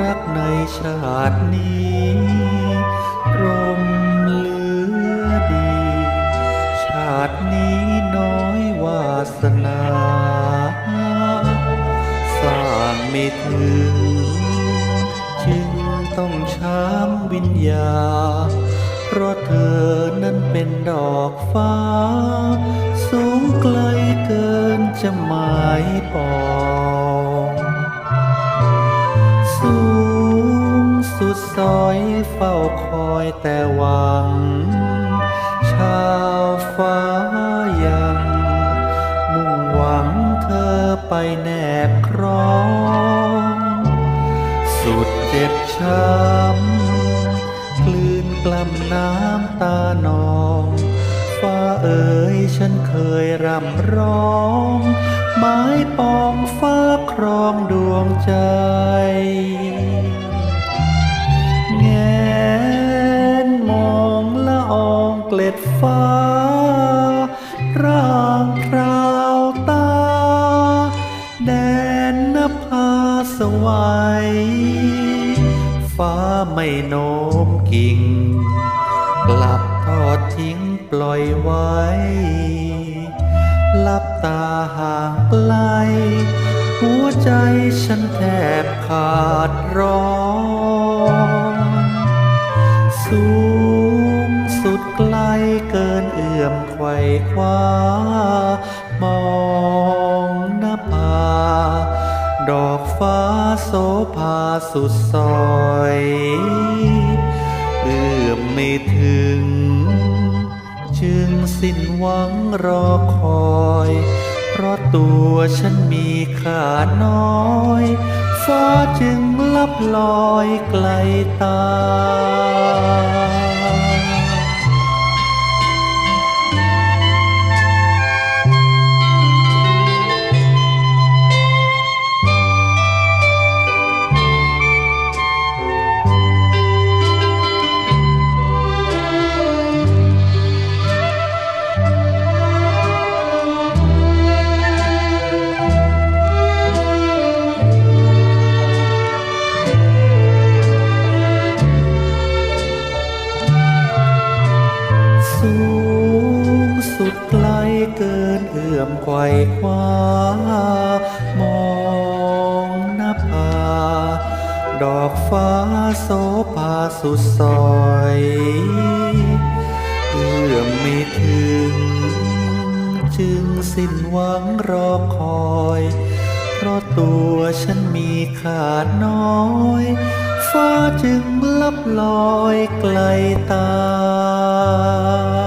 รักในชาตินี้รมเหลือดี ชาตินี้น้อยวาสนา สร้างไม่ถึง จึงต้องช้ำวิญญา เพราะเธอนั้นเป็นดอกฟ้า สูงไกลเกินจะหมายปอง สุดซอยเฝ้าคอยแต่หวัง ชาวฟ้ายัง มุ่งหวังเธอไปแนบครอง สุดเจ็บช้ำกลืนกล้ำน้ำตานองฟ้าเอ๋ยฉันเคยรำร้องไม้ปองฟ้าครองดวงใจ องเกล็ดฟ้า ร่างพราวตา แดนนภาสวัยฟ้าไม่โน้มกิ่ง กลับทอดทิ้งปล่อยไว้ ลับตาห่างไกล หัวใจฉันแทบขาดร้อนสู คว้ามองหน้าผาดอกฟ้าโสภาสุดซอยเอื้อมไม่ถึง จึงสิ้นหวังรอคอย เพราะตัวฉันมีค่าน้อยฟ้าจึงลับลอยไกลตา สูงสุดไกลเกินเอื้อมไขว่คว้ามองหน้าผาดอกฟ้าโสภาสุดซอยเอื้อมไม่ถึง จึงสิ้นหวังรอคอย เพราะตัวฉันมีค่าน้อย ฟ้าจึงลับลอยไกลตา